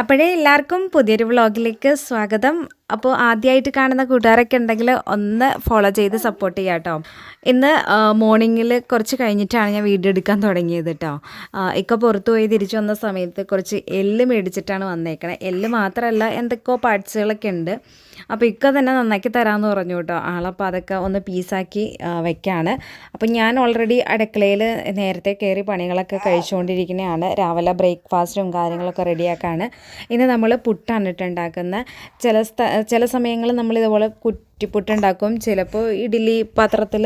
അപ്പോഴേ എല്ലാവർക്കും പുതിയൊരു വ്ളോഗിലേക്ക് സ്വാഗതം. അപ്പോൾ ആദ്യമായിട്ട് കാണുന്ന കൂട്ടുകാരൊക്കെ ഉണ്ടെങ്കിൽ ഒന്ന് ഫോളോ ചെയ്ത് സപ്പോർട്ട് ചെയ്യാം കേട്ടോ. ഇന്ന് മോർണിംഗിൽ കുറച്ച് കഴിഞ്ഞിട്ടാണ് ഞാൻ വീഡിയോ എടുക്കാൻ തുടങ്ങിയത് കേട്ടോ. ഇക്ക പുറത്തുപോയി തിരിച്ചു വന്ന സമയത്ത് കുറച്ച് എല്ല് മേടിച്ചിട്ടാണ് വന്നേക്കണേ. എല്ല് മാത്രമല്ല എന്തൊക്കെയോ പാർട്സുകളൊക്കെ ഉണ്ട്. അപ്പോൾ ഇക്ക തന്നെ നന്നാക്കി തരാമെന്ന് പറഞ്ഞു കേട്ടോ. ആളപ്പോൾ അതൊക്കെ ഒന്ന് പീസാക്കി വെക്കാണ്. അപ്പം ഞാൻ ഓൾറെഡി അടുക്കളയിൽ നേരത്തെ കയറി പണികളൊക്കെ കഴിച്ചുകൊണ്ടിരിക്കുന്നതാണ് രാവിലെ ബ്രേക്ക്ഫാസ്റ്റും കാര്യങ്ങളൊക്കെ റെഡിയാക്കാണ് ഇന്ന് നമ്മൾ പുട്ടാണ് ഇട്ടുണ്ടാക്കുന്നത് ചില സ്ഥ ചില സമയങ്ങളിൽ നമ്മൾ ഇതുപോലെ കുറ്റിപ്പുട്ടുണ്ടാക്കും ചിലപ്പോൾ ഇഡ്ഡലി പാത്രത്തിൽ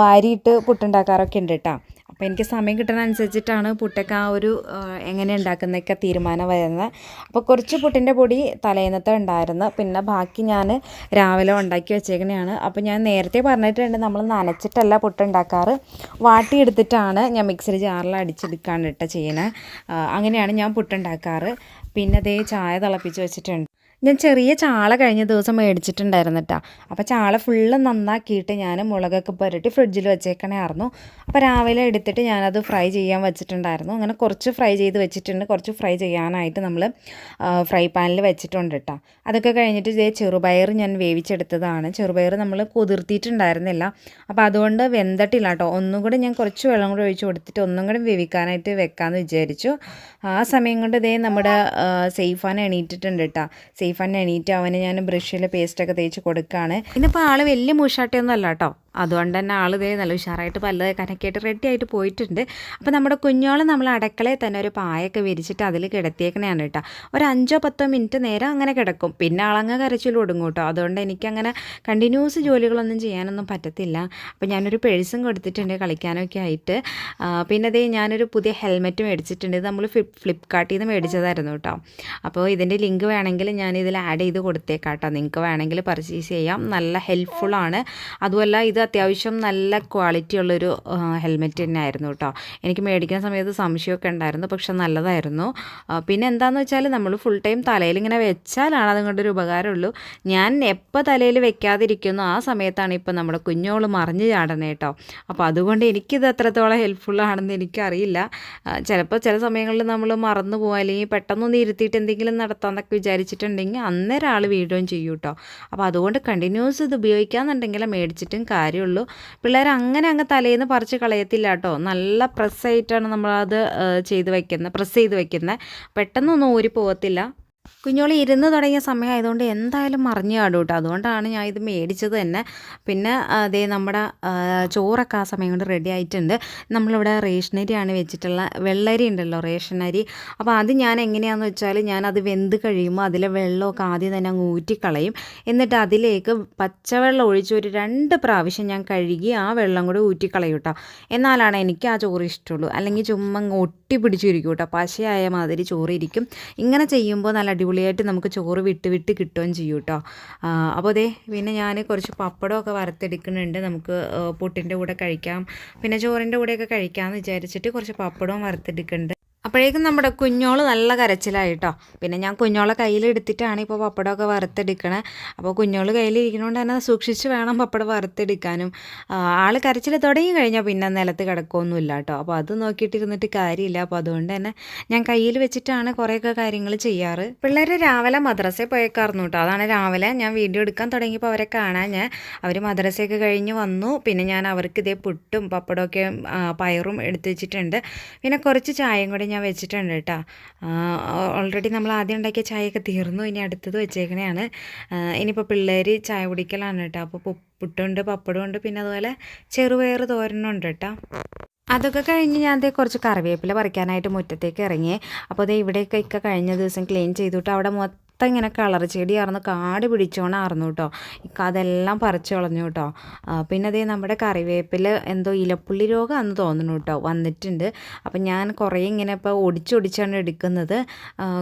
വാരിയിട്ട് പുട്ടുണ്ടാക്കാറൊക്കെ ഉണ്ട് കേട്ടോ അപ്പോൾ എനിക്ക് സമയം കിട്ടുന്നതനുസരിച്ചിട്ടാണ് പുട്ടൊക്കെ ആ ഒരു എങ്ങനെ ഉണ്ടാക്കുന്നതൊക്കെ തീരുമാനം വരുന്നത്. അപ്പോൾ കുറച്ച് പുട്ടിന്റെ പൊടി തലേന്നത്തെ ഉണ്ടായിരുന്നു. പിന്നെ ബാക്കി ഞാൻ രാവിലെ ഉണ്ടാക്കി വെച്ചേക്കണെയാണ്. അപ്പോൾ ഞാൻ നേരത്തെ പറഞ്ഞിട്ടുണ്ട് നമ്മൾ നനച്ചിട്ടല്ല പുട്ടുണ്ടാക്കാറ് വാട്ടിയെടുത്തിട്ടാണ് ഞാൻ മിക്സറി ജാറിൽ അടിച്ചെടുക്കാണ്ടിട്ട് ചെയ്യുന്നത് അങ്ങനെയാണ് ഞാൻ പുട്ടുണ്ടാക്കാറ് പിന്നെ അതേ ചായ തിളപ്പിച്ച് വെച്ചിട്ടുണ്ട്. ഞാൻ ചെറിയ ചാള കഴിഞ്ഞ ദിവസം മേടിച്ചിട്ടുണ്ടായിരുന്നു കേട്ടോ അപ്പോൾ ചാള ഫുള്ള് നന്നാക്കിയിട്ട് ഞാൻ മുളകൊക്കെ പുരട്ടി ഫ്രിഡ്ജിൽ വെച്ചേക്കണമായിരുന്നു അപ്പോൾ രാവിലെ എടുത്തിട്ട് ഞാനത് ഫ്രൈ ചെയ്യാൻ വെച്ചിട്ടുണ്ടായിരുന്നു. അങ്ങനെ കുറച്ച് ഫ്രൈ ചെയ്ത് വെച്ചിട്ടുണ്ട്. കുറച്ച് ഫ്രൈ ചെയ്യാനായിട്ട് നമ്മൾ ഫ്രൈ പാനിൽ വെച്ചിട്ടുണ്ട് കേട്ടോ അതൊക്കെ കഴിഞ്ഞിട്ട് ഇതേ ചെറുപയർ ഞാൻ വേവിച്ചെടുത്തതാണ്. ചെറുപയർ നമ്മൾ കുതിർത്തിയിട്ടുണ്ടായിരുന്നില്ല. അപ്പോൾ അതുകൊണ്ട് വെന്തട്ടില്ല കേട്ടോ ഒന്നും കൂടെ ഞാൻ കുറച്ച് വെള്ളം കൂടി ഒഴിച്ച് കൊടുത്തിട്ട് ഒന്നും കൂടെ വേവിക്കാനായിട്ട് വെക്കാമെന്ന് വിചാരിച്ചു. ആ സമയം കൊണ്ട് ഇതേ നമ്മുടെ സേഫാൻ എണീറ്റിട്ടുണ്ട് കേട്ടോ സേഫാൻ എണീറ്റ് അവന് ഞാൻ ബ്രഷിൽ പേസ്റ്റൊക്കെ തേച്ച് കൊടുക്കുകയാണ് ഇന്നിപ്പോൾ ആൾ വലിയ മൂഷാട്ടിയൊന്നും അല്ല കേട്ടോ. അതുകൊണ്ട് തന്നെ ആൾ ഇതേ നല്ല ഉഷാറായിട്ട് പല്ല് കനക്കായിട്ട് റെഡി ആയിട്ട് പോയിട്ടുണ്ട്. അപ്പോൾ നമ്മുടെ കുഞ്ഞോളെ നമ്മൾ അടക്കളയിൽ തന്നെ ഒരു പായൊക്കെ വിരിച്ചിട്ട് അതിൽ കിടത്തിയേക്കണയാണ് കേട്ടോ. ഒരു അഞ്ചോ പത്തോ മിനിറ്റ് നേരം അങ്ങനെ കിടക്കും. പിന്നെ ആളങ്ങ് കരച്ചിൽ ഒടുങ്ങും കേട്ടോ. അതുകൊണ്ട് എനിക്കങ്ങനെ കണ്ടിന്യൂസ് ജോലികളൊന്നും ചെയ്യാനൊന്നും പറ്റത്തില്ല. അപ്പോൾ ഞാനൊരു പേഴ്സും കൊടുത്തിട്ടുണ്ട് കളിക്കാനൊക്കെ ആയിട്ട്. പിന്നെ അതേ ഞാനൊരു പുതിയ ഹെൽമെറ്റ് മേടിച്ചിട്ടുണ്ട്. ഇത് നമ്മൾ ഫ്ലിപ്പ് ഫ്ലിപ്കാർട്ടിൽ നിന്ന് മേടിച്ചതായിരുന്നു കേട്ടോ. അപ്പോൾ ഇതിന്റെ ലിങ്ക് വേണമെങ്കിൽ ഞാൻ ഇതിൽ ആഡ് ചെയ്ത് കൊടുത്തേക്കാം കേട്ടോ. നിങ്ങൾക്ക് വേണമെങ്കിൽ പർച്ചേസ് ചെയ്യാം. നല്ല ഹെൽപ്ഫുള്ളാണ് അതുമല്ല ഇത് അത്യാവശ്യം നല്ല ക്വാളിറ്റി ഉള്ളൊരു ഹെൽമെറ്റ് തന്നെയായിരുന്നു കേട്ടോ എനിക്ക് മേടിക്കുന്ന സമയത്ത് സംശയമൊക്കെ ഉണ്ടായിരുന്നു പക്ഷെ നല്ലതായിരുന്നു. പിന്നെ എന്താണെന്ന് വെച്ചാൽ നമ്മൾ ഫുൾ ടൈം തലയിൽ ഇങ്ങനെ വെച്ചാലാണ് അതുകൊണ്ടൊരു ഉപകാരമുള്ളൂ. ഞാൻ എപ്പോൾ തലയിൽ വെക്കാതിരിക്കുന്നു ആ സമയത്താണ് ഇപ്പോൾ നമ്മുടെ കുഞ്ഞോൾ മറിഞ്ഞ് ചാടണേ കേട്ടോ അപ്പോൾ അതുകൊണ്ട് എനിക്കിത് എത്രത്തോളം ഹെൽപ്ഫുള്ളാണെന്ന് എനിക്കറിയില്ല. ചിലപ്പോൾ ചില സമയങ്ങളിൽ നമ്മൾ മറന്നു പോകാൻ അല്ലെങ്കിൽ പെട്ടെന്നൊന്ന് ഇരുത്തിയിട്ട് എന്തെങ്കിലും നടത്താമെന്നൊക്കെ വിചാരിച്ചിട്ടുണ്ടെങ്കിൽ അന്നേരം ആൾ വീഴുകയും ചെയ്യും കേട്ടോ അപ്പോൾ അതുകൊണ്ട് കണ്ടിന്യൂസ് ഇത് ഉപയോഗിക്കാമെന്നുണ്ടെങ്കിൽ മേടിച്ചിട്ടും കാര്യം കാര്യമുള്ളൂ. പിള്ളേർ അങ്ങനെ അങ്ങ് തലേന്ന് പറിച്ച് കളയത്തില്ല കേട്ടോ. നല്ല പ്രസ്സായിട്ടാണ് നമ്മളത് ചെയ്ത് വയ്ക്കുന്നത് പ്രസ് ചെയ്ത് വയ്ക്കുന്നത് പെട്ടെന്നൊന്നും ഊരി പോകത്തില്ല കുഞ്ഞോളി ഇരുന്ന് തുടങ്ങിയ സമയമായതുകൊണ്ട് എന്തായാലും മറിഞ്ഞു കാടും കേട്ടോ അതുകൊണ്ടാണ് ഞാൻ ഇത് മേടിച്ചത് തന്നെ. പിന്നെ അതേ നമ്മുടെ ചോറൊക്കെ ആ സമയം കൊണ്ട് റെഡി ആയിട്ടുണ്ട്. നമ്മളിവിടെ റേഷനരിയാണ് വെച്ചിട്ടുള്ള വെള്ളരി ഉണ്ടല്ലോ റേഷനരി അപ്പോൾ അത് ഞാൻ എങ്ങനെയാണെന്ന് വെച്ചാൽ ഞാൻ അത് വെന്ത് കഴിയുമ്പോൾ അതിലെ വെള്ളമൊക്കെ ആദ്യം തന്നെ അങ്ങ് ഊറ്റിക്കളയും. എന്നിട്ട് അതിലേക്ക് പച്ചവെള്ളം ഒഴിച്ച് ഒരു രണ്ട് പ്രാവശ്യം ഞാൻ കഴുകി ആ വെള്ളം കൂടി ഊറ്റിക്കളയും കേട്ടോ എന്നാലാണ് എനിക്ക് ആ ചോറ് ഇഷ്ടമുള്ളൂ. അല്ലെങ്കിൽ ചുമ്മാ ഒട്ടി പിടിച്ചിരിക്കും കേട്ടോ പശയായ മാതിരി ചോറ് ഇരിക്കും. ഇങ്ങനെ ചെയ്യുമ്പോൾ നല്ല അടിപൊളിയായിട്ട് നമുക്ക് ചോറ് വിട്ട് വിട്ട് കിട്ടുകയും ചെയ്യും കേട്ടോ. അപ്പോൾ അതെ പിന്നെ ഞാൻ കുറച്ച് പപ്പടമൊക്കെ വറുത്തെടുക്കുന്നുണ്ട്. നമുക്ക് പുട്ടിന്റെ കൂടെ കഴിക്കാം. പിന്നെ ചോറിന്റെ കൂടെയൊക്കെ കഴിക്കാമെന്ന് വിചാരിച്ചിട്ട് കുറച്ച് പപ്പടവും വറുത്തെടുക്കുന്നുണ്ട്. അപ്പോഴേക്കും നമ്മുടെ കുഞ്ഞോൾ നല്ല കരച്ചിലായി കേട്ടോ പിന്നെ ഞാൻ കുഞ്ഞോളെ കയ്യിലെടുത്തിട്ടാണ് ഇപ്പോൾ പപ്പടമൊക്കെ വറുത്തെടുക്കണേ. അപ്പോൾ കുഞ്ഞോൾ കയ്യിലിരിക്കണോണ്ട് തന്നെ സൂക്ഷിച്ച് വേണം പപ്പടം വറുത്തെടുക്കാനും. ആൾ കരച്ചിൽ തുടങ്ങി കഴിഞ്ഞാൽ പിന്നെ നിലത്ത് കിടക്കൊന്നുമില്ല കേട്ടോ അപ്പോൾ അത് നോക്കിയിട്ടിരുന്നിട്ട് കാര്യമില്ല. അപ്പോൾ അതുകൊണ്ട് തന്നെ ഞാൻ കയ്യിൽ വെച്ചിട്ടാണ് കുറേയൊക്കെ കാര്യങ്ങൾ ചെയ്യാറ്. പിള്ളേർ രാവിലെ മദ്രസയിൽ പോയേക്കായിരുന്നു കേട്ടോ. അതാണ് രാവിലെ ഞാൻ വീഡിയോ എടുക്കാൻ തുടങ്ങിയപ്പോൾ അവരെ കാണാൻ ഞാൻ അവർ മദ്രസയൊക്കെ കഴിഞ്ഞ് വന്നു. പിന്നെ ഞാൻ അവർക്ക് ഇതേ പുട്ടും പപ്പടമൊക്കെ പയറും എടുത്ത് വെച്ചിട്ടുണ്ട്. പിന്നെ കുറച്ച് ചായയും കൂടി ഞാൻ വെച്ചിട്ടുണ്ട് കേട്ടോ. ഓൾറെഡി നമ്മൾ ആദ്യം ഉണ്ടാക്കിയ ചായയൊക്കെ തീർന്നു. ഇനി അടുത്തത് വെച്ചേക്കണെയാണ്. ഇനിയിപ്പോൾ പിള്ളേർ ചായ കുടിക്കലാണ് കേട്ടോ. അപ്പോൾ പുട്ടുണ്ട് പപ്പടമുണ്ട് പിന്നെ അതുപോലെ ചെറുപയർ തോരനുണ്ട് കേട്ടോ. അതൊക്കെ കഴിഞ്ഞ് ഞാൻ അതേ കുറച്ച് കറിവേപ്പില പറിക്കാനായിട്ട് മുറ്റത്തേക്ക് ഇറങ്ങി. അപ്പോൾ അത് ഇവിടെയൊക്കെ കഴിഞ്ഞ ദിവസം ക്ലീൻ ചെയ്തിട്ട്. അവിടെ മൊത്തം മൊത്തം ഇങ്ങനെ കളർ ചെടിയായിരുന്നു കാട് പിടിച്ചോണായിരുന്നു കേട്ടോ അതെല്ലാം പറിച്ചു കളഞ്ഞു കേട്ടോ പിന്നെ അതേ നമ്മുടെ കറിവേപ്പിൽ എന്തോ ഇലപ്പുള്ളി രോഗമാണെന്ന് തോന്നുന്നു കേട്ടോ വന്നിട്ടുണ്ട്. അപ്പം ഞാൻ കുറേ ഇങ്ങനെ ഇപ്പോൾ ഒടിച്ചൊടിച്ചാണ് എടുക്കുന്നത്.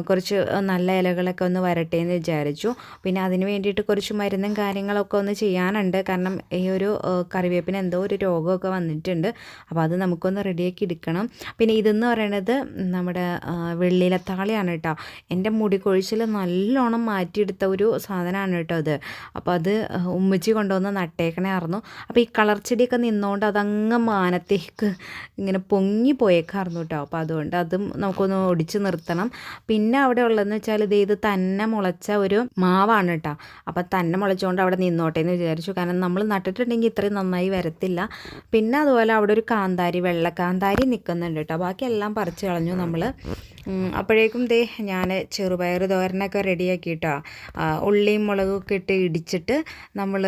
കുറച്ച് നല്ല ഇലകളൊക്കെ ഒന്ന് വരട്ടെ എന്ന് വിചാരിച്ചു. പിന്നെ അതിന് വേണ്ടിയിട്ട് കുറച്ച് മരുന്നും കാര്യങ്ങളൊക്കെ ഒന്ന് ചെയ്യാനുണ്ട്. കാരണം ഈ ഒരു കറിവേപ്പിന് എന്തോ ഒരു രോഗമൊക്കെ വന്നിട്ടുണ്ട്. അപ്പോൾ അത് നമുക്കൊന്ന് റെഡിയാക്കി എടുക്കണം. പിന്നെ ഇതെന്ന് പറയുന്നത് നമ്മുടെ വെള്ളിയിലത്താളിയാണ് കേട്ടോ എന്റെ മുടി കൊഴിച്ചിൽ നല്ല നല്ലോണം മാറ്റിയെടുത്ത ഒരു സാധനമാണ് കേട്ടോ അത്. അപ്പോൾ അത് ഉമ്മച്ചി കൊണ്ടുവന്ന് നട്ടേക്കണേ ആയിരുന്നു അപ്പോൾ ഈ കളർ ചെടിയൊക്കെ നിന്നുകൊണ്ട് അതങ്ങ് മാനത്തേക്ക് ഇങ്ങനെ പൊങ്ങി പോയേക്കായിരുന്നു കേട്ടോ. അപ്പോൾ അതുകൊണ്ട് അതും നമുക്കൊന്ന് ഒടിച്ച് നിർത്തണം. പിന്നെ അവിടെ ഉള്ളതെന്ന് വെച്ചാൽ ഇത് ഇത് തന്നെ മുളച്ച ഒരു മാവാണ് കേട്ടോ. അപ്പോൾ തന്നെ മുളച്ചുകൊണ്ട് അവിടെ നിന്നോട്ടെ എന്ന് വിചാരിച്ചു. കാരണം നമ്മൾ നട്ടിട്ടുണ്ടെങ്കിൽ ഇത്രയും നന്നായി വരത്തില്ല. പിന്നെ അതുപോലെ അവിടെ ഒരു കാന്താരി വെള്ള കാന്താരി നിൽക്കുന്നുണ്ട് കേട്ടോ. ബാക്കി എല്ലാം പറിച്ച് കളഞ്ഞു നമ്മൾ അപ്പോഴേക്കും ദേ ഞാൻ ചെറുപയർ തോരനൊക്കെ റെഡിയാക്കിയിട്ടോ. ഉള്ളിയും മുളകും ഒക്കെ ഇട്ട് ഇടിച്ചിട്ട് നമ്മൾ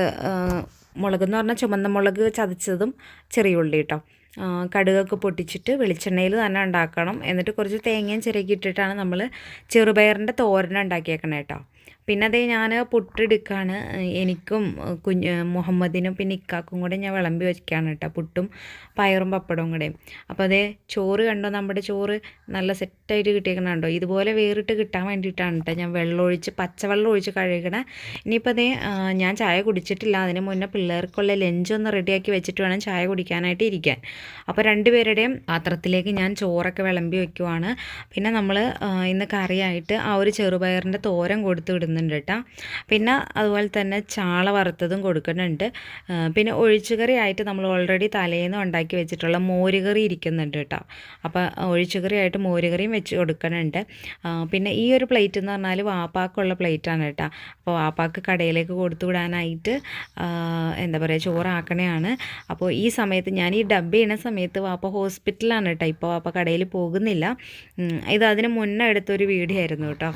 മുളക് എന്ന് പറഞ്ഞാൽ ചുമന്ന മുളക് ചതച്ചതും ചെറിയ ഉള്ളി കേട്ടോ കടുകൊക്കെ പൊട്ടിച്ചിട്ട് വെളിച്ചെണ്ണയിൽ തന്നെ ഉണ്ടാക്കണം. എന്നിട്ട് കുറച്ച് തേങ്ങയും ചിരകിയിട്ടിട്ടാണ് നമ്മൾ ചെറുപയറിന്റെ തോരൻ ഉണ്ടാക്കിയേക്കണേ കേട്ടോ പിന്നെ അതേ ഞാൻ പുട്ടെടുക്കുകയാണ് എനിക്കും കുഞ്ഞ് മുഹമ്മദിനും പിന്നെ ഇക്കാക്കും കൂടെ ഞാൻ വിളമ്പി വയ്ക്കുകയാണ് കേട്ടോ പുട്ടും പയറും പപ്പടവും കൂടെ. അപ്പോൾ അതേ ചോറ് കണ്ടോ? നമ്മുടെ ചോറ് നല്ല സെറ്റായിട്ട് കിട്ടിയേക്കണ കണ്ടോ? ഇതുപോലെ വേറിട്ട് കിട്ടാൻ വേണ്ടിയിട്ടാണ് കേട്ടോ ഞാൻ വെള്ളം ഒഴിച്ച് പച്ചവെള്ളം ഒഴിച്ച് കഴുകണേ. ഇനിയിപ്പോൾ അതേ ഞാൻ ചായ കുടിച്ചിട്ടില്ല. അതിന് മുന്നേ പിള്ളേർക്കുള്ള ലഞ്ച് ഒന്ന് റെഡിയാക്കി വെച്ചിട്ട് വേണം ചായ കുടിക്കാനായിട്ട് ഇരിക്കാൻ. അപ്പോൾ രണ്ടുപേരുടെയും പാത്രത്തിലേക്ക് ഞാൻ ചോറൊക്കെ വിളമ്പി വയ്ക്കുവാണ് പിന്നെ നമ്മൾ ഇന്ന് കറിയായിട്ട് ആ ഒരു ചെറുപയറിന്റെ തോരൻ കൊടുത്തു വിടുന്നു. കൊടുക്കുന്നുണ്ട് കേട്ടോ പിന്നെ അതുപോലെ തന്നെ ചാള വറുത്തതും കൊടുക്കുന്നുണ്ട്. പിന്നെ ഒഴിച്ചുകറി ആയിട്ട് നമ്മൾ ഓൾറെഡി തലേന്ന് ഉണ്ടാക്കി വെച്ചിട്ടുള്ള മോരുകറി ഇരിക്കുന്നുണ്ട് കേട്ടോ അപ്പോൾ ഒഴിച്ചുകറി ആയിട്ട് മോരുകറിയും വെച്ച് കൊടുക്കുന്നുണ്ട്. പിന്നെ ഈ ഒരു പ്ലേറ്റ് എന്ന് പറഞ്ഞാൽ വാപ്പാക്കുള്ള പ്ലേറ്റാണ് കേട്ടോ അപ്പോൾ വാപ്പാക്ക് കടയിലേക്ക് കൊടുത്തു വിടാനായിട്ട് എന്താ പറയുക ചോറാക്കണയാണ്. അപ്പോൾ ഈ സമയത്ത് ഞാൻ ഈ ഡബ് ചെയ്യുന്ന സമയത്ത് വാപ്പ ഹോസ്പിറ്റലാണ് കേട്ടോ ഇപ്പോൾ വാപ്പ കടയിൽ പോകുന്നില്ല. ഇത് അതിന് മുന്നേ എടുത്തൊരു വീഡിയോ ആയിരുന്നു കേട്ടോ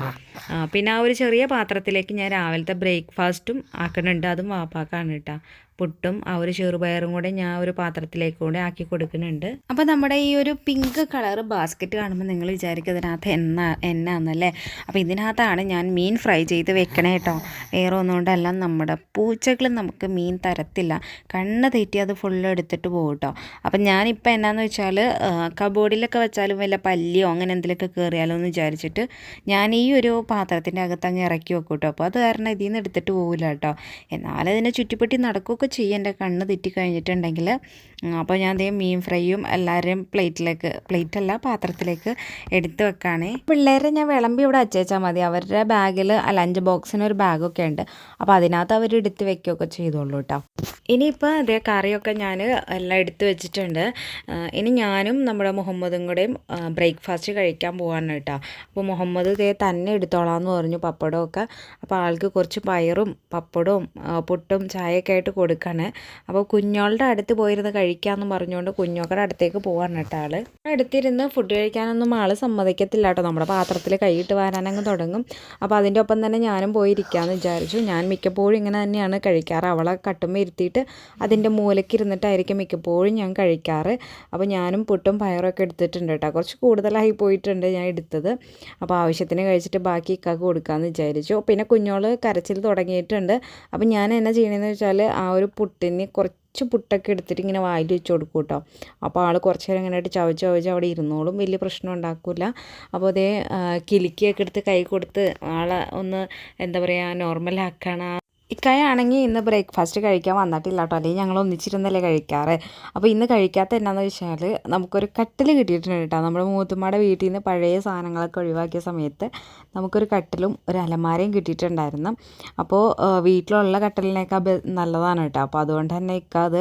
പിന്നെ ആ ഒരു ചെറിയ പാത്രം പാത്രത്തിലേക്ക് ഞാൻ രാവിലത്തെ ബ്രേക്ക്ഫാസ്റ്റും ആക്കുന്നുണ്ട് അതും വാപ്പാക്കാണ് കേട്ടോ പുട്ടും ആ ഒരു ചെറുപയറും കൂടെ ഞാൻ ഒരു പാത്രത്തിലേക്ക് കൂടെ ആക്കി കൊടുക്കുന്നുണ്ട്. അപ്പോൾ നമ്മുടെ ഈ ഒരു പിങ്ക് കളർ ബാസ്ക്കറ്റ് കാണുമ്പോൾ നിങ്ങൾ വിചാരിക്കും ഇതിനകത്ത് എണ്ണ എന്നാന്നല്ലേ? അപ്പോൾ ഇതിനകത്താണ് ഞാൻ മീൻ ഫ്രൈ ചെയ്ത് വെക്കണേ കേട്ടോ വേറെ ഒന്നുകൊണ്ടല്ല നമ്മുടെ പൂച്ചകൾ നമുക്ക് മീൻ തരത്തില്ല. കണ്ണ് തെറ്റി അത് ഫുള്ള് എടുത്തിട്ട് പോകും കേട്ടോ അപ്പം ഞാനിപ്പോൾ എന്നാന്ന് വെച്ചാൽ കബോർഡിലൊക്കെ വെച്ചാലും വല്ല പല്ലിയോ അങ്ങനെ എന്തെങ്കിലുമൊക്കെ കയറിയാലോ എന്ന് വിചാരിച്ചിട്ട് ഞാൻ ഈ ഒരു പാത്രത്തിന്റെ അകത്ത് അങ്ങ് ഇറക്കി വെക്കും കേട്ടോ അപ്പോൾ അത് കാരണം ഇതിൽ നിന്ന് എടുത്തിട്ട് പോകില്ല കേട്ടോ എന്നാലതിനെ ചുറ്റിപ്പറ്റി നടക്കുകയൊക്കെ ചെയ്യും എന്റെ കണ്ണ് തെറ്റി കഴിഞ്ഞിട്ടുണ്ടെങ്കിൽ അപ്പോൾ ഞാൻ അതേ മീൻ ഫ്രൈയും എല്ലാവരും പ്ലേറ്റിലേക്ക് പ്ലേറ്റല്ല പാത്രത്തിലേക്ക് എടുത്ത് വെക്കുകയാണ് പിള്ളേരെ ഞാൻ വിളമ്പി ഇവിടെ അച്ചേച്ചാൽ മതി. അവരുടെ ബാഗിൽ ലഞ്ച് ബോക്സിന് ഒരു ബാഗൊക്കെ ഉണ്ട്. അപ്പോൾ അതിനകത്ത് അവർ എടുത്ത് വെക്കുകയൊക്കെ ചെയ്തോളൂ കേട്ടോ ഇനിയിപ്പോൾ അതേ കറിയൊക്കെ ഞാൻ എല്ലാം എടുത്ത് വെച്ചിട്ടുണ്ട്. ഇനി ഞാനും നമ്മുടെ മുഹമ്മദും കൂടെയും ബ്രേക്ക്ഫാസ്റ്റ് കഴിക്കാൻ പോവാണ് കേട്ടോ അപ്പോൾ മുഹമ്മദ് ഇതേ തന്നെ എടുത്തോളാമെന്ന് പറഞ്ഞു പപ്പടമൊക്കെ. അപ്പോൾ ആൾക്ക് കുറച്ച് പയറും പപ്പടവും പുട്ടും ചായയൊക്കെ ആയിട്ട് കൊടുക്കുകയാണ് അപ്പോൾ കുഞ്ഞോളുടെ അടുത്ത് പോയിരുന്ന് കഴിക്കാമെന്ന് പറഞ്ഞുകൊണ്ട് കുഞ്ഞോക്കടെ അടുത്തേക്ക് പോകാൻ കേട്ടോ ആൾ. അടുത്തിരുന്ന് ഫുഡ് കഴിക്കാനൊന്നും ആൾ സമ്മതിക്കത്തില്ല കേട്ടോ. നമ്മുടെ പാത്രത്തിൽ കൈയിട്ട് വരാനങ്ങ് തുടങ്ങും. അപ്പോൾ അതിന്റെ ഒപ്പം തന്നെ ഞാനും പോയിരിക്കാമെന്ന് വിചാരിച്ചു. ഞാൻ മിക്കപ്പോഴും ഇങ്ങനെ തന്നെയാണ് കഴിക്കാറ്. അവളെ കട്ടുമ്പോൾ ഇരുത്തിയിട്ട് അതിന്റെ മൂലയ്ക്ക് ഇരുന്നിട്ടായിരിക്കും മിക്കപ്പോഴും ഞാൻ കഴിക്കാറ്. അപ്പോൾ ഞാനും പുട്ടും പയറൊക്കെ എടുത്തിട്ടുണ്ട് കേട്ടോ. കുറച്ച് കൂടുതലായി പോയിട്ടുണ്ട് ഞാൻ എടുത്തത്. അപ്പോൾ ആവശ്യത്തിന് കഴിച്ചിട്ട് ബാക്കി ഇക്കാക്ക് കൊടുക്കാമെന്ന് വിചാരിച്ചു. പിന്നെ കുഞ്ഞോൾ കരച്ചിൽ തുടങ്ങിയിട്ടുണ്ട്. അപ്പോൾ ഞാൻ എന്നാ ചെയ്യണമെന്ന് വെച്ചാൽ ആ ഒരു പുട്ടിന് കുറച്ച് പുട്ടൊക്കെ എടുത്തിട്ട് ഇങ്ങനെ വായിൽ വെച്ച് കൊടുക്കും കേട്ടോ. അപ്പോൾ ആൾ കുറച്ച് നേരം ഇങ്ങനെ ആയിട്ട് ചവച്ച് ചവച്ച് അവിടെ ഇരുന്നോളും. വലിയ പ്രശ്നം ഉണ്ടാക്കില്ല അപ്പോൾ അതേ കിലുക്കിയൊക്കെ എടുത്ത് കൈ കൊടുത്ത് ആളെ ഒന്ന് എന്താ പറയുക നോർമലാക്കണം ഇക്കായാണെങ്കിൽ ഇന്ന് ബ്രേക്ക്ഫാസ്റ്റ് കഴിക്കാൻ വന്നിട്ടില്ല കേട്ടോ അല്ലെങ്കിൽ ഞങ്ങൾ ഒന്നിച്ചിരുന്നല്ലേ കഴിക്കാറ്. അപ്പോൾ ഇന്ന് കഴിക്കാത്ത എന്നാന്ന് വെച്ചാൽ നമുക്കൊരു കട്ടിൽ കിട്ടിയിട്ടുണ്ട് കേട്ടോ. നമ്മുടെ മൂത്തുമ്മയുടെ വീട്ടിൽ നിന്ന് പഴയ സാധനങ്ങളൊക്കെ ഒഴിവാക്കിയ സമയത്ത് നമുക്കൊരു കട്ടിലും ഒരു അലമാരയും കിട്ടിയിട്ടുണ്ടായിരുന്നു. അപ്പോൾ വീട്ടിലുള്ള കട്ടിലിനേക്കാൾ നല്ലതാണ് കേട്ടോ. അപ്പോൾ അതുകൊണ്ട് തന്നെ ഇക്ക അത്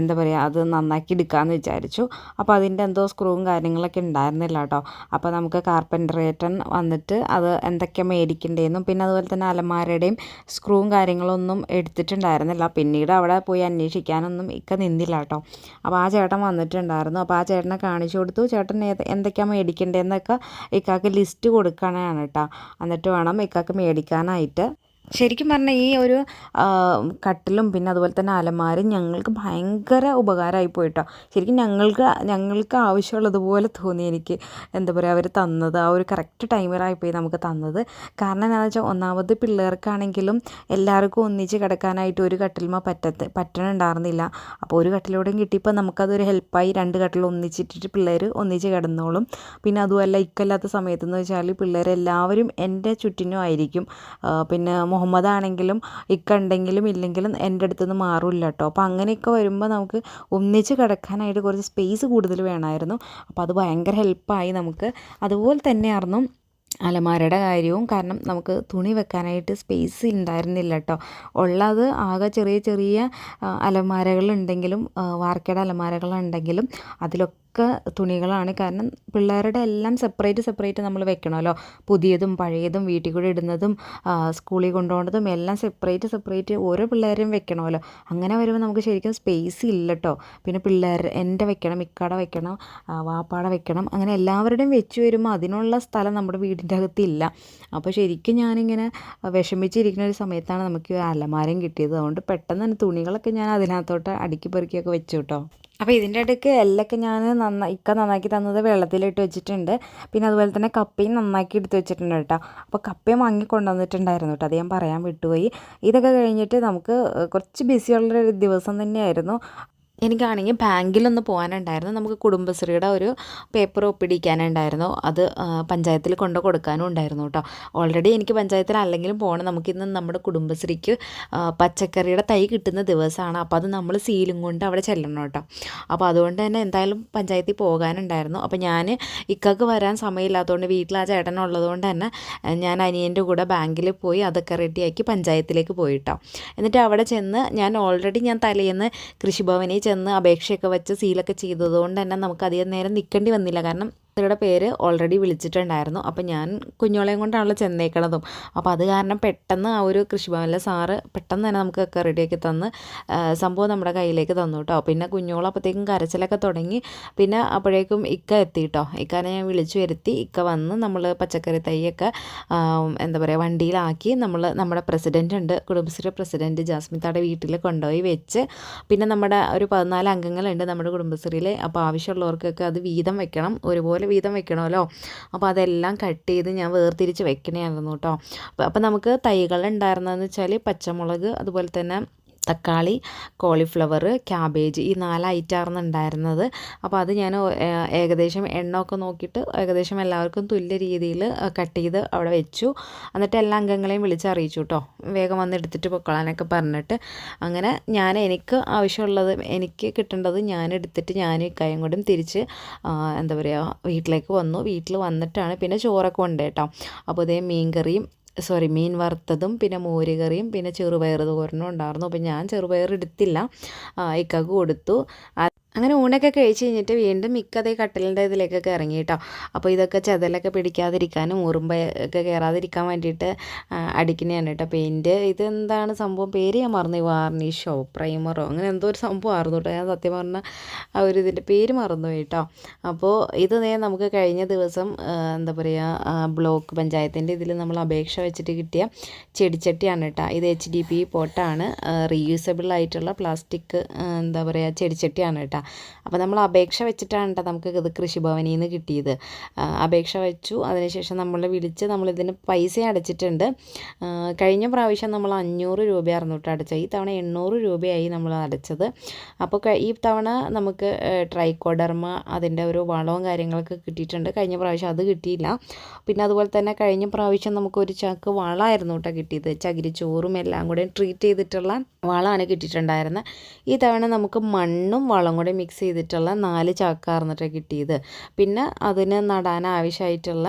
എന്താ പറയുക അത് നന്നാക്കി എടുക്കാമെന്ന് വിചാരിച്ചു. അപ്പോൾ അതിന്റെ എന്തോ സ്ക്രൂവും കാര്യങ്ങളൊക്കെ ഉണ്ടായിരുന്നില്ല കേട്ടോ. അപ്പോൾ നമുക്ക് കാർപ്പന്ററേറ്റൻ വന്നിട്ട് അത് എന്തൊക്കെ മേടിക്കേണ്ടതെന്നും പിന്നെ അതുപോലെ തന്നെ അലമാരയുടെയും സ്ക്രൂവും കാര്യങ്ങളൊന്നും എടുത്തിട്ടുണ്ടായിരുന്നില്ല. പിന്നീട് അവിടെ പോയി അന്വേഷിക്കാനൊന്നും ഇക്ക നിന്നില്ല കേട്ടോ. അപ്പോൾ ആ ചേട്ടൻ വന്നിട്ടുണ്ടായിരുന്നു. അപ്പോൾ ആ ചേട്ടനെ കാണിച്ചു കൊടുത്തു. ചേട്ടൻ എന്തൊക്കെയാണ് മേടിക്കേണ്ടതെന്നൊക്കെ ഇക്കാക്ക് ലിസ്റ്റ് കൊടുക്കണതാണ് കേട്ടോ. എന്നിട്ട് വേണം ഇക്കാക്ക് മേടിക്കാനായിട്ട്. ശരിക്കും പറഞ്ഞാൽ ഈ ഒരു കട്ടിലും പിന്നെ അതുപോലെ തന്നെ അലമാരും ഞങ്ങൾക്ക് ഭയങ്കര ഉപകാരമായി പോയിട്ടോ. ശരിക്കും ഞങ്ങൾക്ക് ഞങ്ങൾക്ക് ആവശ്യമുള്ളതുപോലെ തോന്നി എനിക്ക്. എന്താ പറയുക അവർ തന്നത് ആ ഒരു കറക്റ്റ് ടൈമിലായിപ്പോയി നമുക്ക് തന്നത്. കാരണം എന്താണെന്ന് വെച്ചാൽ ഒന്നാമത് പിള്ളേർക്കാണെങ്കിലും എല്ലാവർക്കും ഒന്നിച്ച് കിടക്കാനായിട്ട് ഒരു കട്ടിലുമ പറ്റത്ത് പറ്റണുണ്ടായിരുന്നില്ല. അപ്പോൾ ഒരു കട്ടിലൂടെയും കിട്ടിയപ്പോൾ നമുക്കതൊരു ഹെൽപ്പായി രണ്ട് കട്ടിൽ ഒന്നിച്ചിട്ടിട്ട് പിള്ളേർ ഒന്നിച്ച് കിടന്നോളും. പിന്നെ അതുമല്ല ഇക്കല്ലാത്ത സമയത്തെന്ന് വെച്ചാൽ പിള്ളേരെല്ലാവരും എന്റെ ചുറ്റിനും ആയിരിക്കും. പിന്നെ മുഹമ്മദ് ആണെങ്കിലും ഇക്ക ഉണ്ടെങ്കിലും ഇല്ലെങ്കിലും എന്റെ അടുത്ത് നിന്ന് മാറില്ല കേട്ടോ. അപ്പോൾ അങ്ങനെയൊക്കെ വരുമ്പോൾ നമുക്ക് ഒന്നിച്ച് കിടക്കാനായിട്ട് കുറച്ച് സ്പേസ് കൂടുതൽ വേണമായിരുന്നു. അപ്പോൾ അത് ഭയങ്കര ഹെൽപ്പായി നമുക്ക്. അതുപോലെ തന്നെയായിരുന്നു അലമാരയുടെ കാര്യവും കാരണം നമുക്ക് തുണി വെക്കാനായിട്ട് സ്പേസ് ഉണ്ടായിരുന്നില്ല കേട്ടോ ഉള്ളത് ആകെ ചെറിയ ചെറിയ അലമാരകളുണ്ടെങ്കിലും വാർക്കയുടെ അലമാരകളുണ്ടെങ്കിലും അതിലൊക്കെ തുണികളാണ്. കാരണം പിള്ളേരുടെ എല്ലാം സെപ്പറേറ്റ് സെപ്പറേറ്റ് നമ്മൾ വെക്കണമല്ലോ പുതിയതും പഴയതും വീട്ടിൽ കൂടെ ഇടുന്നതും സ്കൂളിൽ കൊണ്ടുപോകുന്നതും എല്ലാം സെപ്പറേറ്റ് സെപ്പറേറ്റ് ഓരോ പിള്ളേരെയും വെക്കണമല്ലോ. അങ്ങനെ വരുമ്പോൾ നമുക്ക് ശരിക്കും സ്പേസ് ഇല്ല കേട്ടോ പിന്നെ പിള്ളേർ എന്റെ വെക്കണം ഇക്കാടെ വെക്കണം വാപ്പാടെ വെക്കണം അങ്ങനെ എല്ലാവരുടെയും വെച്ച് വരുമ്പോൾ അതിനുള്ള സ്ഥലം നമ്മുടെ വീടിന്റെ അകത്തില്ല. അപ്പോൾ ശരിക്കും ഞാനിങ്ങനെ വിഷമിച്ചിരിക്കുന്ന ഒരു സമയത്താണ് നമുക്ക് അലമാരം കിട്ടിയത്. അതുകൊണ്ട് പെട്ടെന്ന് തന്നെ തുണികളൊക്കെ ഞാൻ അതിനകത്തോട്ട് അടുക്കി പെറുക്കിയൊക്കെ വെച്ചു കേട്ടോ. അപ്പോൾ ഇതിന്റെ ഇടയ്ക്ക് എല്ലൊക്കെ ഞാൻ നന്നായി ഇക്ക നന്നാക്കി തന്നത് വെള്ളത്തിലിട്ട് വെച്ചിട്ടുണ്ട്. പിന്നെ അതുപോലെ തന്നെ കപ്പയും നന്നാക്കി എടുത്ത് വെച്ചിട്ടുണ്ട് കേട്ടോ. അപ്പോൾ കപ്പയും വാങ്ങി കൊണ്ടുവന്നിട്ടുണ്ടായിരുന്നു കേട്ടോ. അത് ഞാൻ പറയാൻ വിട്ടുപോയി. ഇതൊക്കെ കഴിഞ്ഞിട്ട് നമുക്ക് കുറച്ച് ബിസിയുള്ളൊരു ദിവസം തന്നെയായിരുന്നു. എനിക്കാണെങ്കിൽ ബാങ്കിലൊന്ന് പോകാനുണ്ടായിരുന്നു. നമുക്ക് കുടുംബശ്രീയുടെ ഒരു പേപ്പർ ഒപ്പിടിക്കാനുണ്ടായിരുന്നു. അത് പഞ്ചായത്തിൽ കൊണ്ട് കൊടുക്കാനും ഉണ്ടായിരുന്നു കേട്ടോ. ഓൾറെഡി എനിക്ക് പഞ്ചായത്തിൽ അല്ലെങ്കിലും പോകണം. നമുക്കിന്ന് നമ്മുടെ കുടുംബശ്രീക്ക് പച്ചക്കറിയുടെ തൈ കിട്ടുന്ന ദിവസമാണ്. അപ്പോൾ അത് നമ്മൾ സീലും കൊണ്ട് അവിടെ ചെല്ലണം കേട്ടോ. അപ്പോൾ അതുകൊണ്ട് തന്നെ എന്തായാലും പഞ്ചായത്തിൽ പോകാനുണ്ടായിരുന്നു. അപ്പോൾ ഞാൻ ഇക്കക്ക് വരാൻ സമയമില്ലാത്തതുകൊണ്ട് വീട്ടിൽ ആ ചേട്ടൻ ഉള്ളതുകൊണ്ട് തന്നെ ഞാൻ അനിയന്റെ കൂടെ ബാങ്കിൽ പോയി അതൊക്കെ റെഡിയാക്കി പഞ്ചായത്തിലേക്ക് പോയിട്ടോ എന്നിട്ട് അവിടെ ചെന്ന് ഞാൻ ഓൾറെഡി ഞാൻ തലേന്ന് കൃഷിഭവനിൽ ചെന്ന് അപേക്ഷയൊക്കെ വെച്ച് സീലൊക്കെ ചെയ്തതുകൊണ്ട് തന്നെ നമുക്ക് അധികം നേരം നിൽക്കേണ്ടി വന്നില്ല. കാരണം ഭർത്തയുടെ പേര് ഓൾറെഡി വിളിച്ചിട്ടുണ്ടായിരുന്നു. അപ്പോൾ ഞാൻ കുഞ്ഞോളെയും കൊണ്ടാണല്ലോ ചെന്നേക്കണതും. അപ്പോൾ അത് കാരണം പെട്ടെന്ന് ആ ഒരു കൃഷിഭവനിലെ സാറ് പെട്ടെന്ന് തന്നെ നമുക്കൊക്കെ റെഡിയാക്കി തന്ന് സംഭവം നമ്മുടെ കയ്യിലേക്ക് തന്നു കേട്ടോ പിന്നെ കുഞ്ഞോള അപ്പോഴത്തേക്കും കരച്ചിലൊക്കെ തുടങ്ങി. പിന്നെ അപ്പോഴേക്കും ഇക്ക എത്തി കേട്ടോ ഇക്കാനെ ഞാൻ വിളിച്ചു വരുത്തി. ഇക്ക വന്ന് നമ്മൾ പച്ചക്കറി തൈയൊക്കെ എന്താ പറയുക വണ്ടിയിലാക്കി നമ്മൾ നമ്മുടെ പ്രസിഡന്റ് ഉണ്ട്. കുടുംബശ്രീ പ്രസിഡന്റ് ജാസ്മിത്താടെ വീട്ടിൽ കൊണ്ടുപോയി വെച്ച്. പിന്നെ നമ്മുടെ ഒരു പതിനാല് അംഗങ്ങളുണ്ട് നമ്മുടെ കുടുംബശ്രീയിൽ അപ്പോൾ ആവശ്യമുള്ളവർക്കൊക്കെ അത് വീതം വെക്കണം. ഒരുപോലെ വീതം വെക്കണമല്ലോ. അപ്പോൾ അതെല്ലാം കട്ട് ചെയ്ത് ഞാൻ വേർതിരിച്ച് വെക്കണമായിരുന്നു കേട്ടോ. അപ്പോൾ നമുക്ക് തൈകൾ ഉണ്ടായിരുന്നതെന്ന് വെച്ചാൽ പച്ചമുളക് അതുപോലെ തന്നെ തക്കാളി കോളിഫ്ലവർ ക്യാബേജ് ഈ നാല് ഐറ്റമായിരുന്നു ഉണ്ടായിരുന്നത്. അപ്പോൾ അത് ഞാൻ ഏകദേശം എണ്ണമൊക്കെ നോക്കിയിട്ട് ഏകദേശം എല്ലാവർക്കും തുല്യ രീതിയിൽ കട്ട് ചെയ്ത് അവിടെ വെച്ചു. എന്നിട്ട് എല്ലാ അംഗങ്ങളെയും വിളിച്ചറിയിച്ചു കേട്ടോ വേഗം വന്ന് എടുത്തിട്ട് പൊക്കളാനൊക്കെ പറഞ്ഞിട്ട് അങ്ങനെ ഞാൻ എനിക്ക് ആവശ്യമുള്ളത് എനിക്ക് കിട്ടേണ്ടത് ഞാൻ എടുത്തിട്ട് ഞാൻ ഇക്കായും കൂടി തിരിച്ച് എന്താ പറയുക വീട്ടിലേക്ക് വന്നു. വീട്ടിൽ വന്നിട്ടാണ് പിന്നെ ചോറൊക്കെ ഉണ്ട് കേട്ടോ അപ്പോൾ ഇതേ മീൻകറിയും സോറി മീൻ വറുത്തതും പിന്നെ മോരുകറിയും പിന്നെ ചെറുപയർ തോരനും ഉണ്ടായിരുന്നു. അപ്പോൾ ഞാൻ ചെറുപയർ എടുത്തില്ല. ഇക്കക്ക് കൊടുത്തു. അങ്ങനെ ഊണൊക്കെ കഴിച്ച് കഴിഞ്ഞിട്ട് വീണ്ടും മിക്കതേ കട്ടലിന്റെ ഇതിലേക്കൊക്കെ ഇറങ്ങി കേട്ടോ അപ്പോൾ ഇതൊക്കെ ചതലൊക്കെ പിടിക്കാതിരിക്കാനും ഉറുമ്പൊക്കെ കയറാതിരിക്കാൻ വേണ്ടിയിട്ട് അടിക്കുന്നതാണ് കേട്ടോ. പെയിന്റ് ഇതെന്താണ് സംഭവം? പേര് ഞാൻ മറന്നു വാർണിഷോ പ്രൈമറോ അങ്ങനെ എന്തോ ഒരു സംഭവം സംഭവമായിരുന്നു കേട്ടോ. ഞാൻ സത്യം പറഞ്ഞാൽ ആ ഒരു ഇതിന്റെ പേര് മറന്നു കേട്ടോ. അപ്പോൾ ഇത് നേ നമുക്ക് കഴിഞ്ഞ ദിവസം എന്താ പറയുക ബ്ലോക്ക് പഞ്ചായത്തിന്റെ ഇതിൽ നമ്മൾ അപേക്ഷ വെച്ചിട്ട് കിട്ടിയ ചെടിച്ചട്ടിയാണ് കേട്ടോ. ഇത് എച്ച് ഡി പി പോട്ടാണ്. റീയൂസബിൾ ആയിട്ടുള്ള പ്ലാസ്റ്റിക് എന്താ പറയുക ചെടിച്ചട്ടിയാണ് കേട്ടോ. അപ്പോൾ നമ്മൾ അപേക്ഷ വെച്ചിട്ടാണ് കേട്ടോ നമുക്ക് ഇത് കൃഷിഭവനിൽ നിന്ന് കിട്ടിയത് അപേക്ഷ വെച്ചു. അതിനുശേഷം നമ്മൾ വിളിച്ച് നമ്മളിതിന് പൈസ അടച്ചിട്ടുണ്ട്. കഴിഞ്ഞ പ്രാവശ്യം നമ്മൾ അഞ്ഞൂറ് രൂപയായിരുന്നു കേട്ടോ അടച്ചത്. ഈ തവണ എണ്ണൂറ് രൂപയായി നമ്മൾ അടച്ചത്. അപ്പോൾ ഈ തവണ നമുക്ക് ട്രൈക്കോഡർമ അതിന്റെ ഒരു വളവും കാര്യങ്ങളൊക്കെ കിട്ടിയിട്ടുണ്ട്. കഴിഞ്ഞ പ്രാവശ്യം അത് കിട്ടിയില്ല. പിന്നെ അതുപോലെ തന്നെ കഴിഞ്ഞ പ്രാവശ്യം നമുക്കൊരു ചാക്ക് വളമായിരുന്നു കേട്ടോ കിട്ടിയത്. ചകിരിച്ചോറും എല്ലാം കൂടെ ട്രീറ്റ് ചെയ്തിട്ടുള്ള വളമാണ് കിട്ടിയിട്ടുണ്ടായിരുന്നത് ഈ തവണ നമുക്ക് മണ്ണും വളം കൂടെ മിക്സ് ചെയ്തിട്ടുള്ള നാല് ചാക്കാർന്നിട്ട് കിട്ടിയത്. പിന്നെ അതിന് നടാൻ ആവശ്യമായിട്ടുള്ള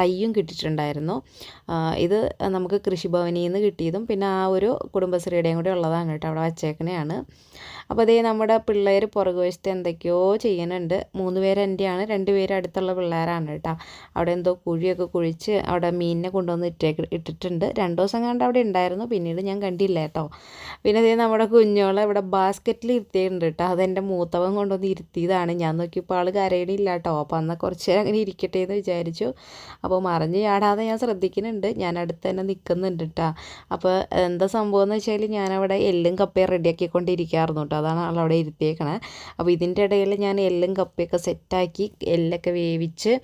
തയ്യും കിട്ടിയിട്ടുണ്ടായിരുന്നു ഇത് നമുക്ക് കൃഷിഭവനിൽ നിന്ന് കിട്ടിയതും പിന്നെ ആ ഒരു കുടുംബശ്രീയുടെയും കൂടെ ഉള്ളതാണ് കേട്ടോ അവിടെ വച്ചേക്കണെയാണ്. അപ്പോൾ അതേ നമ്മുടെ പിള്ളേർ പുറകുവശത്ത് എന്തൊക്കെയോ ചെയ്യുന്നുണ്ട് മൂന്ന് പേര് എന്റെയാണ് രണ്ട് പേര് അടുത്തുള്ള പിള്ളേരാണ് കേട്ടോ. അവിടെ എന്തോ കുഴിയൊക്കെ കുഴിച്ച് അവിടെ മീനിനെ കൊണ്ടുവന്ന് ഇട്ടേക്ക് ഇട്ടിട്ടുണ്ട്. രണ്ട് ദിവസം കണ്ട് അവിടെ ഉണ്ടായിരുന്നു പിന്നീട് ഞാൻ കണ്ടില്ല കേട്ടോ. പിന്നെ അതേ നമ്മുടെ കുഞ്ഞോളെ ഇവിടെ ബാസ്ക്കറ്റിൽ ഇരുത്തിയിട്ടുണ്ട് കേട്ടോ അതെന്റെ മൂത്തവൻ കൊണ്ടുവന്ന് ഇരുത്തിയതാണ്. ഞാൻ നോക്കിയപ്പോൾ ആൾ കരയണില്ല കേട്ടോ അപ്പോൾ അന്ന് കുറച്ച് നേരം അങ്ങനെ ഇരിക്കട്ടെ എന്ന് വിചാരിച്ചു. അപ്പോൾ മറിഞ്ഞ് ചാടാതെ ഞാൻ ശ്രദ്ധിക്കുന്നുണ്ട്. ഞാൻ അടുത്ത് തന്നെ നിൽക്കുന്നുണ്ട് കേട്ടോ അപ്പോൾ എന്താ സംഭവം എന്ന് വെച്ചാൽ ഞാനവിടെ എല്ലും കപ്പയും റെഡിയാക്കിക്കൊണ്ടിരിക്കാറുന്നു കേട്ടോ അതാണ് ആളവിടെ ഇരുത്തിയേക്കണേ. അപ്പോൾ ഇതിന്റെ ഇടയിൽ ഞാൻ എല്ലും കപ്പയൊക്കെ സെറ്റാക്കി എല്ലൊക്കെ വേവിച്ച്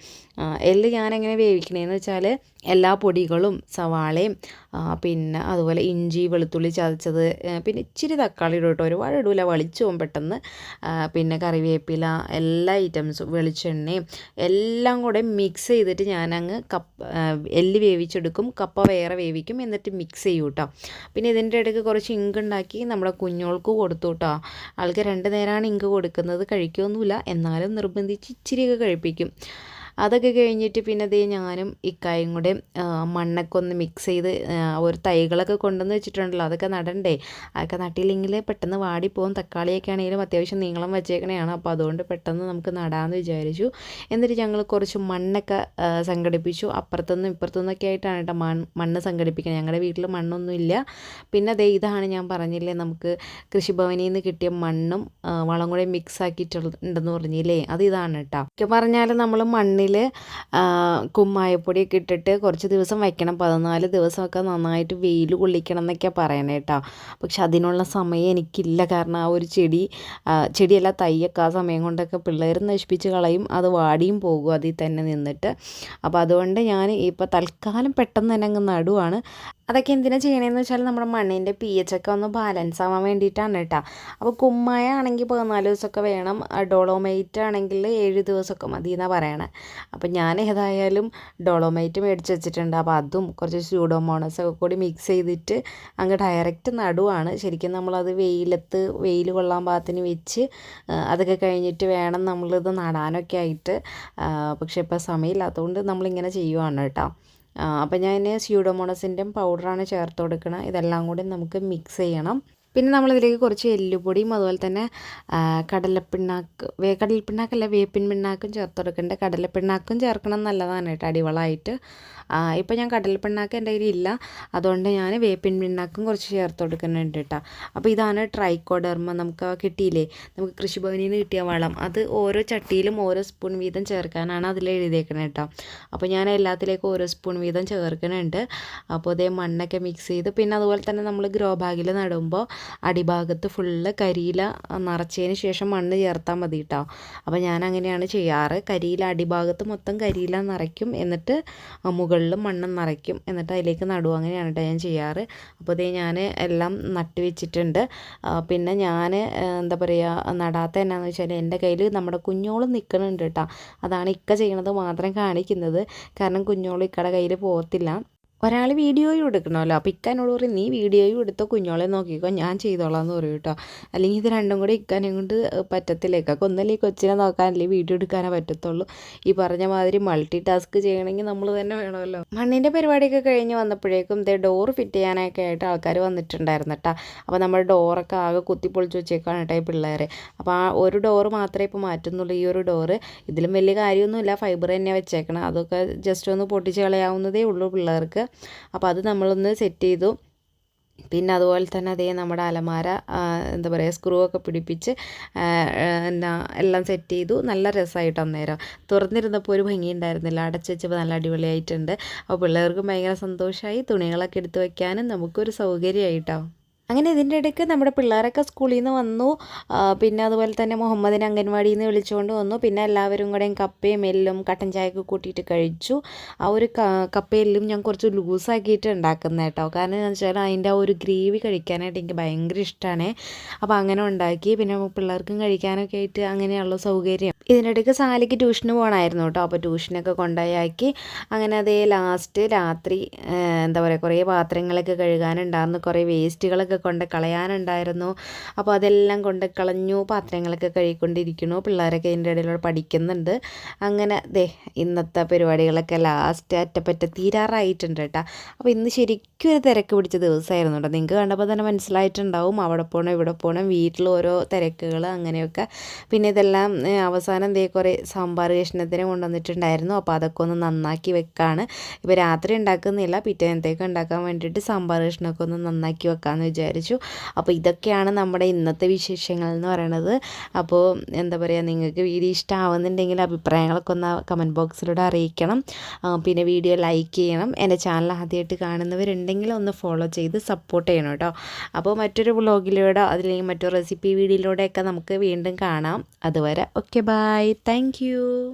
എല്ല് ഞാനെങ്ങനെ വേവിക്കണേന്ന് വെച്ചാൽ എല്ലാ പൊടികളും സവാളയും പിന്നെ അതുപോലെ ഇഞ്ചി വെളുത്തുള്ളി ചതച്ചത് പിന്നെ ഇച്ചിരി തക്കാളി ഇടും കേട്ടോ. ഒരുപാട് ഇടൂല. പോകും പെട്ടെന്ന്. പിന്നെ കറിവേപ്പില എല്ലാ ഐറ്റംസും വെളിച്ചെണ്ണയും എല്ലാം കൂടെ മിക്സ് ചെയ്തിട്ട് ഞാനങ്ങ് കപ്പ എല്ല് വേവിച്ചെടുക്കും. കപ്പ വേറെ വേവിക്കും. എന്നിട്ട് മിക്സ് ചെയ്യും കേട്ടോ. പിന്നെ ഇതിന്റെ ഇടയ്ക്ക് കുറച്ച് ഇങ്ക് ഉണ്ടാക്കി നമ്മുടെ കുഞ്ഞോൾക്ക് കൊടുത്തു കേട്ടോ. ആൾക്ക് രണ്ട് നേരമാണ് ഇങ്ക് കൊടുക്കുന്നത്. കഴിക്കുമൊന്നുമില്ല എന്നാലും നിർബന്ധിച്ച് ഇച്ചിരിയൊക്കെ കഴിപ്പിക്കും. അതൊക്കെ കഴിഞ്ഞിട്ട് പിന്നെ ദേ ഞാനും ഇക്കായും കൂടെ മണ്ണൊക്കെ ഒന്ന് മിക്സ് ചെയ്ത് ഒരു തൈകളൊക്കെ കൊണ്ടുവന്ന് വെച്ചിട്ടുണ്ടല്ലോ അതൊക്കെ നടണ്ടേ. അതൊക്കെ നട്ടില്ലെങ്കിൽ പെട്ടെന്ന് വാടിപ്പോവും തക്കാളിയൊക്കെ ആണെങ്കിലും അത്യാവശ്യം നീളം വച്ചേക്കണേയാണ്. അപ്പോൾ അതുകൊണ്ട് പെട്ടെന്ന് നമുക്ക് നടാമെന്ന് വിചാരിച്ചു. എന്നിട്ട് ഞങ്ങൾ കുറച്ച് മണ്ണൊക്കെ സംഘടിപ്പിച്ചു. അപ്പുറത്തുനിന്നും ഇപ്പുറത്തുനിന്നൊക്കെ ആയിട്ടാണ് കേട്ടോ മണ്ണ് സംഘടിപ്പിക്കുന്നത് ഞങ്ങളുടെ വീട്ടിൽ മണ്ണൊന്നുമില്ല പിന്നെ അതേ ഇതാണ് ഞാൻ പറഞ്ഞില്ലേ നമുക്ക് കൃഷിഭവനിൽ നിന്ന് കിട്ടിയ മണ്ണും വളം കൂടെ മിക്സ് ആക്കിയിട്ടുണ്ടെന്ന് പറഞ്ഞില്ലേ? അത് ഇതാണ് കേട്ടോ. പറഞ്ഞാൽ നമ്മൾ മണ്ണിൽ കുമ്മായപ്പൊടിയൊക്കെ ഇട്ടിട്ട് കുറച്ച് ദിവസം വയ്ക്കണം പതിനാല് ദിവസമൊക്കെ നന്നായിട്ട് വെയിൽ കൊള്ളിക്കണം എന്നൊക്കെയാണ് പറയണേ കേട്ടോ പക്ഷെ അതിനുള്ള സമയം എനിക്കില്ല. കാരണം ആ ഒരു ചെടി ചെടിയല്ല തൈയൊക്കെ ആ സമയം കൊണ്ടൊക്കെ പിള്ളേർ നശിപ്പിച്ച് കളയും. അത് വാടിയും പോകും അതിൽ തന്നെ നിന്നിട്ട്. അപ്പോൾ അതുകൊണ്ട് ഞാൻ ഇപ്പോൾ തൽക്കാലം പെട്ടെന്ന് തന്നെ അങ്ങ് നടുവാണ്. അതൊക്കെ എന്തിനാ ചെയ്യണതെന്ന് വെച്ചാൽ നമ്മുടെ മണ്ണിന്റെ പി എച്ച് ഒക്കെ ഒന്ന് ബാലൻസ് ആവാൻ വേണ്ടിയിട്ടാണ് കേട്ടോ അപ്പോൾ കുമ്മായ ആണെങ്കിൽ പതിനാല് ദിവസമൊക്കെ വേണം ഡോളോമൈറ്റ് ആണെങ്കിൽ ഏഴ് ദിവസമൊക്കെ മതി എന്നാണ് പറയണത് അപ്പോൾ ഞാൻ ഏതായാലും ഡോളോമൈറ്റ് മേടിച്ച് വെച്ചിട്ടുണ്ട്. അപ്പോൾ അതും കുറച്ച് സ്യൂഡോമോണസ് ഒക്കെ കൂടി മിക്സ് ചെയ്തിട്ട് അങ്ങ് ഡയറക്റ്റ് നടുവാണ്. ശരിക്കും നമ്മളത് വെയിലത്ത് വെയിൽ കൊള്ളാൻ പാകത്തിന് വെച്ച് അതൊക്കെ കഴിഞ്ഞിട്ട് വേണം നമ്മളിത് നടാനൊക്കെ ആയിട്ട്. പക്ഷേ ഇപ്പോൾ സമയമില്ലാത്തതുകൊണ്ട് നമ്മളിങ്ങനെ ചെയ്യുവാണ് കേട്ടോ അപ്പോൾ ഞാൻ സ്യൂഡോമോണസിന്റെ പൗഡറാണ് ചേർത്ത് കൊടുക്കുന്നത് ഇതെല്ലാം കൂടി നമുക്ക് മിക്സ് ചെയ്യണം. പിന്നെ നമ്മളിതിലേക്ക് കുറച്ച് എല്ലുപൊടിയും അതുപോലെ തന്നെ കടലപ്പിണ്ണാക്ക് വേ കടലപ്പിണ്ണാക്കല്ല വേപ്പിൻ പിണ്ണാക്കും ചേർത്ത് കൊടുക്കേണ്ടത് കടലപ്പിണ്ണാക്കും ചേർക്കണം നല്ലതാണ് കേട്ടോ അടിവളമായിട്ട്. ഇപ്പോൾ ഞാൻ കടലപ്പിണ്ണാക്ക് എന്റെ കയ്യിലില്ല അതുകൊണ്ട് ഞാൻ വേപ്പിൻ പിണ്ണാക്കും കുറച്ച് ചേർത്ത് കൊടുക്കുന്നുണ്ട് കേട്ടോ. അപ്പോൾ ഇതാണ് ട്രൈക്കോഡർമ നമുക്ക് കിട്ടിയില്ലേ? നമുക്ക് കൃഷിഭവനിൽ നിന്ന് കിട്ടിയ വളം. അത് ഓരോ ചട്ടിയിലും ഓരോ സ്പൂൺ വീതം ചേർക്കാനാണ് അതിൽ എഴുതിയേക്കണത് കേട്ടോ. അപ്പോൾ ഞാൻ എല്ലാത്തിലേക്കും ഓരോ സ്പൂൺ വീതം ചേർക്കുന്നുണ്ട്. അപ്പോൾ അതേ മണ്ണൊക്കെ മിക്സ് ചെയ്ത് പിന്നെ അതുപോലെ തന്നെ നമ്മൾ ഗ്രോ ബാഗിൽ നടുമ്പോൾ അടിഭാഗത്ത് ഫുള്ള് കരിയില നിറച്ചതിന് ശേഷം മണ്ണ് ചേർത്താൽ മതി കേട്ടോ അപ്പോൾ ഞാൻ അങ്ങനെയാണ് ചെയ്യാറ്. കരിയില അടിഭാഗത്ത് മൊത്തം കരിയില നിറയ്ക്കും എന്നിട്ട് മുകളിലും മണ്ണ് നിറയ്ക്കും എന്നിട്ട് അതിലേക്ക് നടും. അങ്ങനെയാണ് കേട്ടോ ഞാൻ ചെയ്യാറ്. അപ്പോൾ ഇതേ ഞാൻ എല്ലാം നട്ട് വെച്ചിട്ടുണ്ട്. പിന്നെ ഞാൻ എന്താ പറയുക നടാത്ത എന്നാന്ന് വെച്ചാൽ എന്റെ കയ്യിൽ നമ്മുടെ കുഞ്ഞോളും നിൽക്കുന്നുണ്ട് കേട്ടോ അതാണ് ഇക്ക ചെയ്യണത് മാത്രം കാണിക്കുന്നത്. കാരണം കുഞ്ഞോളും ഇക്കയുടെ കയ്യിൽ പോകത്തില്ല ഒരാൾ വീഡിയോയും എടുക്കണമല്ലോ. അപ്പോൾ ഇക്ക എന്നോട് പറയും നീ വീഡിയോയും എടുത്തോ കുഞ്ഞോളെ നോക്കിക്കോ ഞാൻ ചെയ്തോളാം എന്ന് പറയും കേട്ടോ. അല്ലെങ്കിൽ ഇത് രണ്ടും കൂടി ഇക്കാനെ കൊണ്ട് പറ്റത്തില്ല. ഇക്കൊക്കെ ഒന്നല്ലേ കൊച്ചിനെ നോക്കാനല്ലേ വീഡിയോ എടുക്കാനേ പറ്റത്തുള്ളൂ. ഈ പറഞ്ഞ മാതിരി മൾട്ടി ടാസ്ക് ചെയ്യണമെങ്കിൽ നമ്മൾ തന്നെ വേണമല്ലോ. മണ്ണിന്റെ പരിപാടിയൊക്കെ കഴിഞ്ഞ് വന്നപ്പോഴേക്കും ഇതേ ഡോർ ഫിറ്റ് ചെയ്യാനൊക്കെ ആയിട്ട് ആൾക്കാർ വന്നിട്ടുണ്ടായിരുന്നു കേട്ടോ അപ്പോൾ നമ്മുടെ ഡോറൊക്കെ ആകെ കുത്തി പൊളിച്ച് വെച്ചേക്കാണ് കേട്ടോ ഈ പിള്ളേരെ. അപ്പോൾ ആ ഒരു ഡോറ് മാത്രമേ ഇപ്പോൾ മാറ്റുന്നുള്ളൂ. ഈ ഒരു ഡോറ് ഇതിലും വലിയ കാര്യമൊന്നുമില്ല. ഫൈബർ തന്നെ വെച്ചേക്കണം. അതൊക്കെ ജസ്റ്റ് ഒന്ന് പൊട്ടിച്ച് കളയാവുന്നതേ ഉള്ളൂ പിള്ളേർക്ക്. അപ്പോൾ അത് നമ്മളൊന്ന് സെറ്റ് ചെയ്തു. പിന്നെ അതുപോലെ തന്നെ അതേ നമ്മുടെ അലമാര എന്താ പറയുക സ്ക്രൂ ഒക്കെ പിടിപ്പിച്ച് എന്നാ എല്ലാം സെറ്റ് ചെയ്തു. നല്ല രസമായിട്ട് അന്നേരം. തുറന്നിരുന്നപ്പോൾ ഒരു ഭംഗി ഉണ്ടായിരുന്നില്ല. അടച്ച് വെച്ചപ്പോൾ നല്ല അടിപൊളിയായിട്ടുണ്ട്. അപ്പോൾ പിള്ളേർക്കും ഭയങ്കര സന്തോഷമായി. തുണികളൊക്കെ എടുത്ത് വയ്ക്കാനും നമുക്കൊരു സൗകര്യമായിട്ടോ. അങ്ങനെ ഇതിന്റെ ഇടയ്ക്ക് നമ്മുടെ പിള്ളേരൊക്കെ സ്കൂളിൽ നിന്ന് വന്നു പിന്നെ അതുപോലെ തന്നെ മുഹമ്മദിനെ അംഗൻവാടിയിൽ നിന്ന് വിളിച്ചുകൊണ്ട് വന്നു. പിന്നെ എല്ലാവരും കൂടെയും കപ്പയും എല്ലും കട്ടൻ ചായയൊക്കെ കൂട്ടിയിട്ട് കഴിച്ചു. ആ ഒരു കപ്പയെല്ലും ഞാൻ കുറച്ച് ലൂസാക്കിയിട്ട് ഉണ്ടാക്കുന്നത് കേട്ടോ. കാരണം എന്ന് വെച്ചാൽ അതിന്റെ ആ ഒരു ഗ്രേവി കഴിക്കാനായിട്ട് എനിക്ക് ഭയങ്കര ഇഷ്ടമാണ് അപ്പോൾ അങ്ങനെ ഉണ്ടാക്കി. പിന്നെ പിള്ളേർക്കും കഴിക്കാനൊക്കെ ആയിട്ട് അങ്ങനെയുള്ള സൗകര്യം. ഇതിനിടയ്ക്ക് സാലിക്ക് ട്യൂഷന് പോകണമായിരുന്നു കേട്ടോ. അപ്പോൾ ട്യൂഷനൊക്കെ കൊണ്ടുപോയാക്കി അങ്ങനെ അതേ ലാസ്റ്റ് രാത്രി എന്താ പറയുക കുറേ പാത്രങ്ങളൊക്കെ കഴുകാനുണ്ടായിരുന്നു. കുറേ വേസ്റ്റുകളൊക്കെ കൊണ്ട് കളയാനുണ്ടായിരുന്നു. അപ്പോൾ അതെല്ലാം കൊണ്ട് കളഞ്ഞു പാത്രങ്ങളൊക്കെ കഴുകിക്കൊണ്ടിരിക്കണു പിള്ളേരൊക്കെ ഇതിന്റെ ഇടയിലൂടെ പഠിക്കുന്നുണ്ട്. അങ്ങനെ ദേ ഇന്നത്തെ പരിപാടികളൊക്കെ ലാസ്റ്റ് അറ്റപ്പറ്റ തീരാറായിട്ടുണ്ട് കേട്ടോ. അപ്പോൾ ഇന്ന് ശരിക്കും ഒരു തിരക്ക് പിടിച്ച ദിവസമായിരുന്നു കേട്ടോ. നിങ്ങൾക്ക് കണ്ടപ്പോൾ തന്നെ മനസ്സിലായിട്ടുണ്ടാവും. അവിടെ പോകണം ഇവിടെ പോകണം വീട്ടിൽ ഓരോ തിരക്കുകൾ അങ്ങനെയൊക്കെ. പിന്നെ ഇതെല്ലാം ഏ, അവസാനം ദേ കുറേ സാമ്പാർ കഷ്ണത്തിന് കൊണ്ടുവന്നിട്ടുണ്ടായിരുന്നു. അപ്പോൾ അതൊക്കെ ഒന്ന് നന്നാക്കി വെക്കാണ്. ഇപ്പോൾ രാത്രി ഉണ്ടാക്കുന്നില്ല. പിറ്റേനത്തേക്ക് ഉണ്ടാക്കാൻ വേണ്ടിയിട്ട് സാമ്പാർ കഷ്ണമൊക്കെ ഒന്ന് നന്നാക്കി വെക്കാമെന്ന് വിചാരിച്ചു. അപ്പോൾ ഇതൊക്കെയാണ് നമ്മുടെ ഇന്നത്തെ വിശേഷങ്ങൾ എന്ന് പറയണത്. അപ്പോൾ എന്താ പറയുക നിങ്ങൾക്ക് വീഡിയോ ഇഷ്ടമാവുന്നുണ്ടെങ്കിൽ അഭിപ്രായങ്ങളൊക്കെ ഒന്ന് കമന്റ് ബോക്സിലൂടെ അറിയിക്കണം. പിന്നെ വീഡിയോ ലൈക്ക് ചെയ്യണം. എന്റെ ചാനൽ ആദ്യമായിട്ട് കാണുന്നവരുണ്ടെങ്കിൽ ഒന്ന് ഫോളോ ചെയ്ത് സപ്പോർട്ട് ചെയ്യണം കേട്ടോ. അപ്പോൾ മറ്റൊരു വ്ളോഗിലൂടെ അതില്ലെങ്കിൽ മറ്റൊരു റെസിപ്പി വീഡിയോയിലൂടെയൊക്കെ നമുക്ക് വീണ്ടും കാണാം. അതുവരെ okay bye. Bye. Thank you.